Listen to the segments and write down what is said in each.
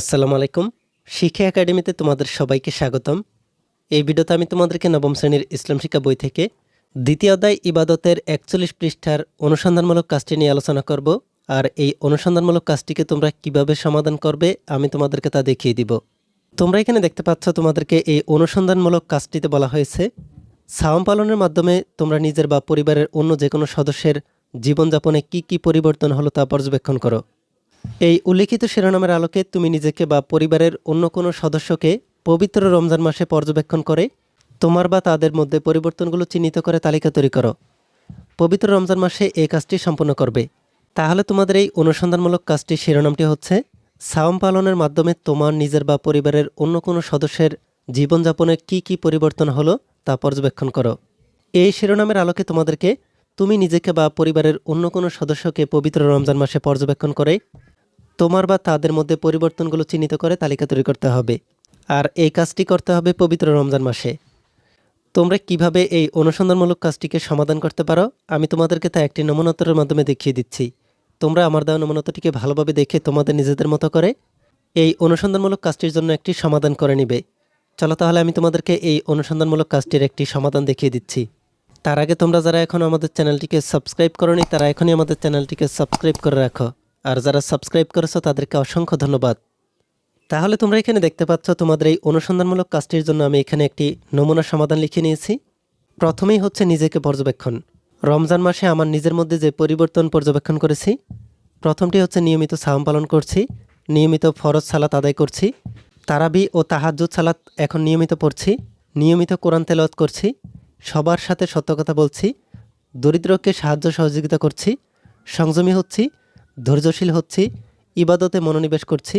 আসসালামু আলাইকুম। শিক্ষা একাডেমিতে তোমাদের সবাইকে স্বাগতম। এই ভিডিওতে আমি তোমাদেরকে নবম শ্রেণির ইসলাম শিক্ষা বই থেকে দ্বিতীয় অধ্যায় ইবাদতের একচল্লিশ পৃষ্ঠার অনুসন্ধানমূলক কাজটি নিয়ে আলোচনা করব আর এই অনুসন্ধানমূলক কাজটিকে তোমরা কীভাবে সমাধান করবে আমি তোমাদেরকে তা দেখিয়ে দিব। তোমরা এখানে দেখতে পাচ্ছ তোমাদেরকে এই অনুসন্ধানমূলক কাজটিতে বলা হয়েছে, সাওম পালনের মাধ্যমে তোমরা নিজের বা পরিবারের অন্য যে কোনো সদস্যের জীবনযাপনে কি কি পরিবর্তন হলো তা পর্যবেক্ষণ করো। এই উল্লিখিত শিরোনামের আলোকে তুমি নিজেকে বা পরিবারের অন্য কোনো সদস্যকে পবিত্র রমজান মাসে পর্যবেক্ষণ করে তোমার বা তাদের মধ্যে পরিবর্তনগুলো চিহ্নিত করে তালিকা তৈরি করো। পবিত্র রমজান মাসে এই কাজটি সম্পূর্ণ করবে। তাহলে তোমাদের এই অনুসন্ধানমূলক কাজটির শিরোনামটি হচ্ছে, সাওম পালনের মাধ্যমে তোমার নিজের বা পরিবারের অন্য কোনো সদস্যের জীবনযাপনে কি কি পরিবর্তন হলো তা পর্যবেক্ষণ করো। এই শিরোনামের আলোকে তোমাদেরকে তুমি নিজেকে বা পরিবারের অন্য কোনো সদস্যকে পবিত্র রমজান মাসে পর্যবেক্ষণ করে তোমার বা তাদের মধ্যে পরিবর্তনগুলো চিহ্নিত করে তালিকা তৈরি করতে হবে। আর এই কাজটি করতে হবে পবিত্র রমজান মাসে। তোমরা কীভাবে এই অনুসন্ধানমূলক কাজটিকে সমাধান করতে পারো, আমি তোমাদেরকে তা একটি নমুনোত্তরের মাধ্যমে দেখিয়ে দিচ্ছি। তোমরা আমার দেওয়া নমুনোত্তরটিকে ভালোভাবে দেখে তোমাদের নিজেদের মতো করে এই অনুসন্ধানমূলক কাজটির জন্য একটি সমাধান করে নিবে। চলো তাহলে আমি তোমাদেরকে এই অনুসন্ধানমূলক কাজটির একটি সমাধান দেখিয়ে দিচ্ছি। তার আগে তোমরা যারা এখন আমাদের চ্যানেলটিকে সাবস্ক্রাইব করনি, তারা এখনই আমাদের চ্যানেলটিকে সাবস্ক্রাইব করে রাখো। আর যারা সাবস্ক্রাইব করেছ, তাদেরকে অসংখ্য ধন্যবাদ। তাহলে তোমরা এখানে দেখতে পাচ্ছ, তোমাদের এই অনুসন্ধানমূলক কাজটির জন্য আমি এখানে একটি নমুনা সমাধান লিখে নিয়েছি। প্রথমেই হচ্ছে নিজেকে পর্যবেক্ষণ। রমজান মাসে আমার নিজের মধ্যে যে পরিবর্তন পর্যবেক্ষণ করেছি, প্রথমটি হচ্ছে নিয়মিত সাওম পালন করছি, নিয়মিত ফরজ সালাত আদায় করছি, তারাবি ও তাহাজ্জুদ সালাত এখন নিয়মিত পড়ছি, নিয়মিত কোরআন তেলাওয়াত করছি, সবার সাথে সত্য কথা বলছি, দরিদ্রকে সাহায্য সহযোগিতা করছি, সংযমী হচ্ছি ধৈর্যশীল হচ্ছি, ইবাদতে মনোনিবেশ করছি,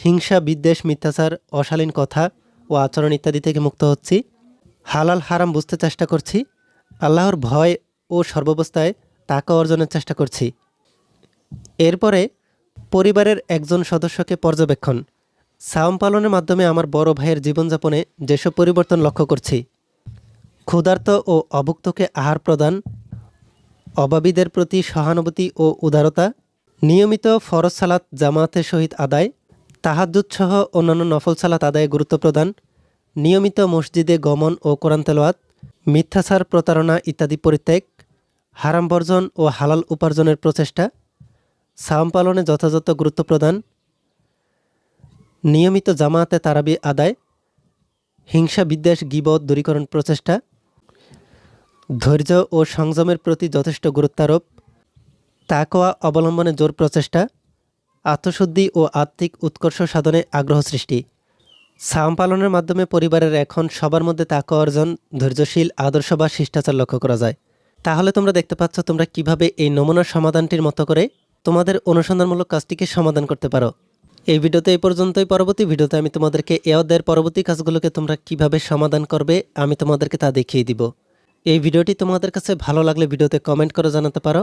হিংসা, বিদ্বেষ, মিথ্যাচার, অশালীন কথা ও আচরণ ইত্যাদি থেকে মুক্ত হচ্ছি, হালাল হারাম বুঝতে চেষ্টা করছি, আল্লাহর ভয় ও সর্বাবস্থায় টাকা অর্জনের চেষ্টা করছি। এরপরে পরিবারের একজন সদস্যকে পর্যবেক্ষণ, সাওম পালনের মাধ্যমে আমার বড় ভাইয়ের জীবনযাপনে যেসব পরিবর্তন লক্ষ্য করছি, ক্ষুধার্ত ও অভুক্তকে আহার প্রদান অভাবীদের প্রতি সহানুভূতি ও উদারতা নিয়মিত ফরজ সালাত জামায়াতের সহিত আদায় তাহাদ্দুদ সহ অন্যান্য নফল সালাত আদায়ে গুরুত্ব প্রদান, নিয়মিত মসজিদে গমন ও কোরআন তেলোয়াত মিথ্যাচার প্রতারণা ইত্যাদি পরিত্যাগ, হারাম বর্জন ও হালাল উপার্জনের প্রচেষ্টা সাম পালনে যথাযথ গুরুত্ব প্রদান, নিয়মিত জামাতে তারাবি আদায়, হিংসা বিদ্বেষ গিবদ দূরীকরণ প্রচেষ্টা, ধৈর্য ও সংযমের প্রতি যথেষ্ট গুরুত্বারোপ তাকোয়া অবলম্বনে জোর প্রচেষ্টা, আত্মশুদ্ধি ও আত্মিক উৎকর্ষ সাধনে আগ্রহ সৃষ্টি। সাম পালনের মাধ্যমে পরিবারের এখন সবার মধ্যে তাকওয়া অর্জন, ধৈর্যশীল আদর্শ বা শিষ্টাচার লক্ষ্য করা যায়। তাহলে তোমরা দেখতে পাচ্ছ তোমরা কীভাবে এই নমুনা সমাধানটির মতো করে তোমাদের অনুসন্ধানমূলক কাজটিকে সমাধান করতে পারো। এই ভিডিওতে এই পর্যন্তই। পরবর্তী ভিডিওতে আমি তোমাদেরকে এ অধ্যায়ের পরবর্তী কাজগুলোকে তোমরা কীভাবে সমাধান করবে, আমি তোমাদেরকে তা দেখিয়ে দিব। এই ভিডিওটি তোমাদের কাছে ভালো লাগলে ভিডিওতে কমেন্ট করে জানাতে পারো।